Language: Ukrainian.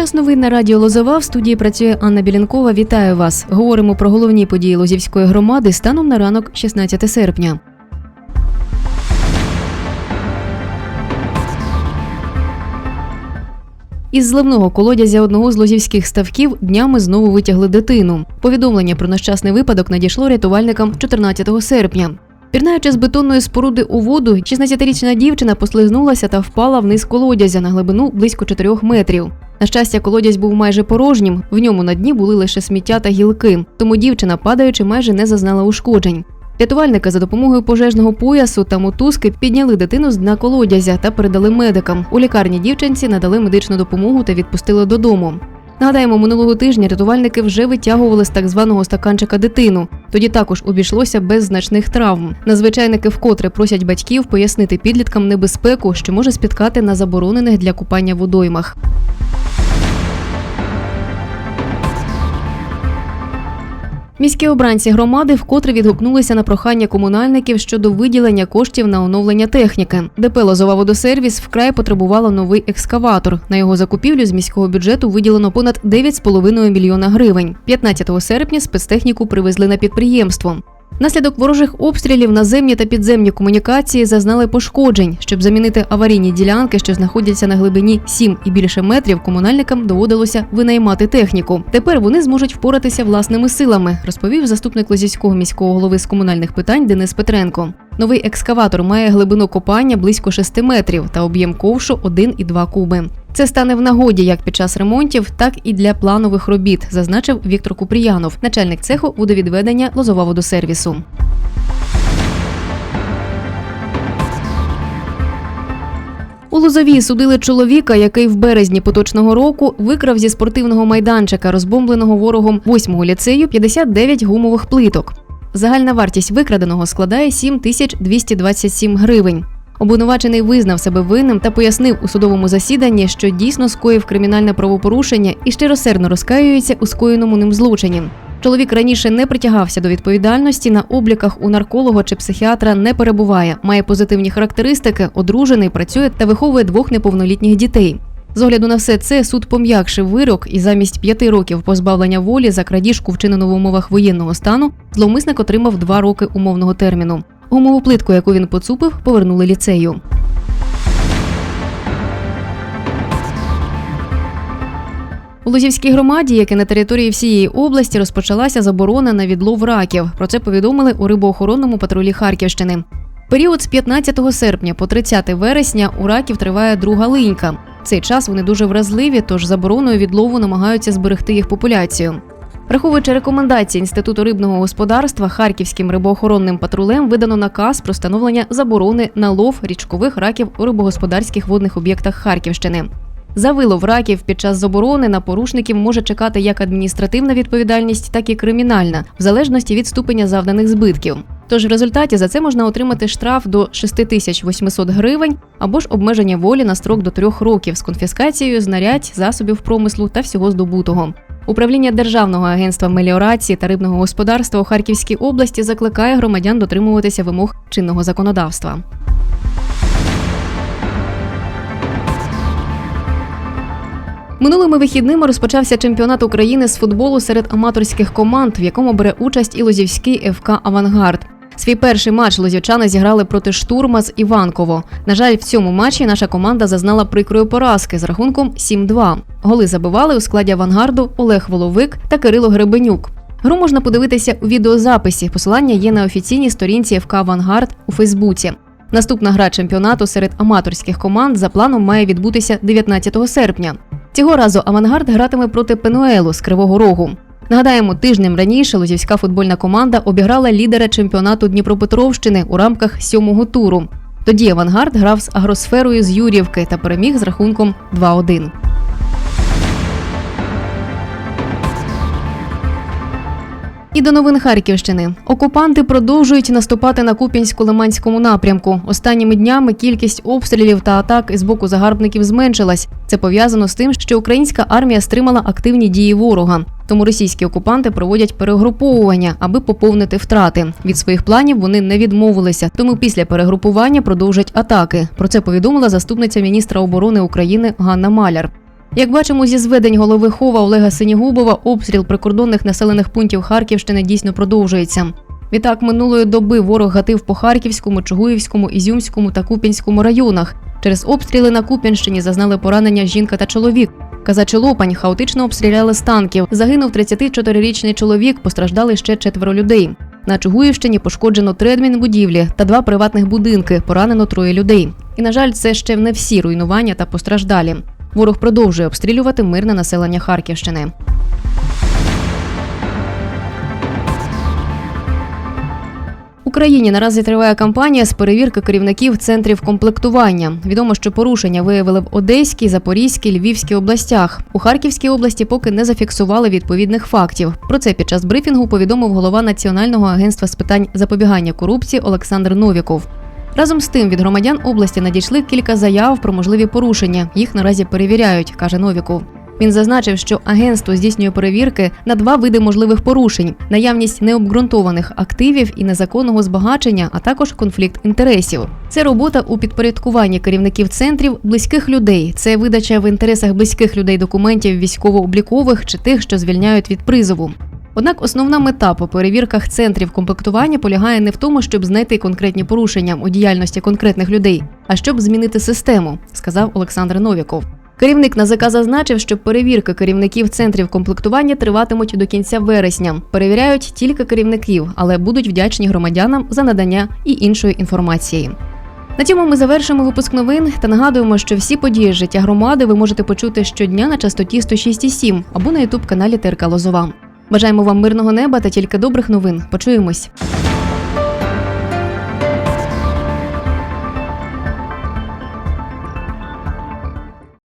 Час новин на радіо Лозова в студії працює Анна Білянкова. Вітаю вас. Говоримо про головні події Лозівської громади станом на ранок 16 серпня. Із зливного колодязя одного з лозівських ставків днями знову витягли дитину. Повідомлення про нещасний випадок надійшло рятувальникам 14 серпня. Пірнаючи з бетонної споруди у воду, 16-річна дівчина послизнулася та впала вниз колодязя на глибину близько 4 метрів. На щастя, колодязь був майже порожнім, в ньому на дні були лише сміття та гілки, тому дівчина, падаючи, майже не зазнала ушкоджень. Рятувальники за допомогою пожежного поясу та мотузки підняли дитину з дна колодязя та передали медикам. У лікарні дівчинці надали медичну допомогу та відпустили додому. Нагадаємо, минулого тижня рятувальники вже витягували з так званого стаканчика дитину. Тоді також обійшлося без значних травм. Надзвичайники вкотре просять батьків пояснити підліткам небезпеку, що може спіткати на заборонених для купання водоймах. Міські обранці громади вкотре відгукнулися на прохання комунальників щодо виділення коштів на оновлення техніки. ДП «Лозова водосервіс вкрай потребувало новий екскаватор. На його закупівлю з міського бюджету виділено понад 9,5 мільйона гривень. 15 серпня спецтехніку привезли на підприємство. Наслідок ворожих обстрілів наземні та підземні комунікації зазнали пошкоджень. Щоб замінити аварійні ділянки, що знаходяться на глибині 7 і більше метрів, комунальникам доводилося винаймати техніку. Тепер вони зможуть впоратися власними силами, розповів заступник Лозівського міського голови з комунальних питань Денис Петренко. Новий екскаватор має глибину копання близько 6 метрів та об'єм ковшу 1,2 куби. Це стане в нагоді як під час ремонтів, так і для планових робіт, зазначив Віктор Купріянов, начальник цеху водовідведення Лозова водосервісу. У Лозові судили чоловіка, який в березні поточного року викрав зі спортивного майданчика, розбомбленого ворогом 8-го ліцею, 59 гумових плиток. Загальна вартість викраденого складає 7227 гривень. Обвинувачений визнав себе винним та пояснив у судовому засіданні, що дійсно скоїв кримінальне правопорушення і щиросердно розкаюється у скоєному ним злочині. Чоловік раніше не притягався до відповідальності на обліках у нарколога чи психіатра не перебуває, має позитивні характеристики, одружений, працює та виховує двох неповнолітніх дітей. З огляду на все це суд пом'якшив вирок і замість п'яти років позбавлення волі за крадіжку, вчинену в умовах воєнного стану, зловмисник отримав два роки умовного терміну. Гумову плитку, яку він поцупив, повернули ліцею. У Лозівській громаді, як і на території всієї області, розпочалася заборона на відлов раків. Про це повідомили у рибоохоронному патрулі Харківщини. Період з 15 серпня по 30 вересня у раків триває друга линька. Цей час вони дуже вразливі, тож забороною відлову намагаються зберегти їх популяцію. Враховуючи рекомендації Інституту рибного господарства, харківським рибоохоронним патрулем видано наказ про встановлення заборони на лов річкових раків у рибогосподарських водних об'єктах Харківщини. За вилов раків під час заборони на порушників може чекати як адміністративна відповідальність, так і кримінальна, в залежності від ступеня завданих збитків. Тож в результаті за це можна отримати штраф до 6800 гривень або ж обмеження волі на строк до трьох років з конфіскацією знарядь, засобів промислу та всього здобутого. Управління Державного агентства меліорації та рибного господарства у Харківській області закликає громадян дотримуватися вимог чинного законодавства. Минулими вихідними розпочався чемпіонат України з футболу серед аматорських команд, в якому бере участь і Лозівський ФК Авангард. Свій перший матч лозівчани зіграли проти штурма з Іванково. На жаль, в цьому матчі наша команда зазнала прикрої поразки з рахунком 7-2. Голи забивали у складі авангарду Олег Воловик та Кирило Гребенюк. Гру можна подивитися у відеозаписі. Посилання є на офіційній сторінці ФК Авангард у Фейсбуці. Наступна гра чемпіонату серед аматорських команд за планом має відбутися 19 серпня. Цього разу Авангард гратиме проти Пенуелу з Кривого Рогу. Нагадаємо, тижнем раніше лозівська футбольна команда обіграла лідера чемпіонату Дніпропетровщини у рамках сьомого туру. Тоді Авангард грав з агросферою з Юрівки та переміг з рахунком 2-1. І до новин Харківщини окупанти продовжують наступати на Куп'янсько-Лиманському напрямку. Останніми днями кількість обстрілів та атак з боку загарбників зменшилась. Це пов'язано з тим, що українська армія стримала активні дії ворога. Тому російські окупанти проводять перегруповування, аби поповнити втрати. Від своїх планів вони не відмовилися. Тому після перегрупування продовжать атаки. Про це повідомила заступниця міністра оборони України Ганна Маляр. Як бачимо зі зведень голови хова Олега Синігубова, обстріл прикордонних населених пунктів Харківщини дійсно продовжується. Відтак минулої доби ворог гатив по Харківському, Чугуївському, Ізюмському та Куп'янському районах. Через обстріли на Куп'янщині зазнали поранення жінка та чоловік. Казачий Лопань хаотично обстріляли з танків. Загинув 34-річний чоловік, постраждали ще четверо людей. На Чугуївщині пошкоджено три адмінбудівлі та два приватних будинки. Поранено троє людей. І на жаль, це ще не всі руйнування та постраждалі. Ворог продовжує обстрілювати мирне населення Харківщини. Україні наразі триває кампанія з перевірки керівників центрів комплектування. Відомо, що порушення виявили в Одеській, Запорізькій, Львівській областях. У Харківській області поки не зафіксували відповідних фактів. Про це під час брифінгу повідомив голова Національного агентства з питань запобігання корупції Олександр Новіков. Разом з тим від громадян області надійшли кілька заяв про можливі порушення. Їх наразі перевіряють, каже Новіков. Він зазначив, що агентство здійснює перевірки на два види можливих порушень: наявність необґрунтованих активів і незаконного збагачення, а також конфлікт інтересів. Це робота у підпорядкуванні керівників центрів близьких людей. Це видача в інтересах близьких людей документів військово-облікових чи тих, що звільняють від призову. Однак основна мета по перевірках центрів комплектування полягає не в тому, щоб знайти конкретні порушення у діяльності конкретних людей, а щоб змінити систему, сказав Олександр Новіков. Керівник НАЗК зазначив, що перевірки керівників центрів комплектування триватимуть до кінця вересня. Перевіряють тільки керівників, але будуть вдячні громадянам за надання і іншої інформації. На цьому ми завершимо випуск новин та нагадуємо, що всі події життя громади ви можете почути щодня на частоті 106,7 або на ютуб каналі ТРК Лозова. Бажаємо вам мирного неба та тільки добрих новин. Почуємось.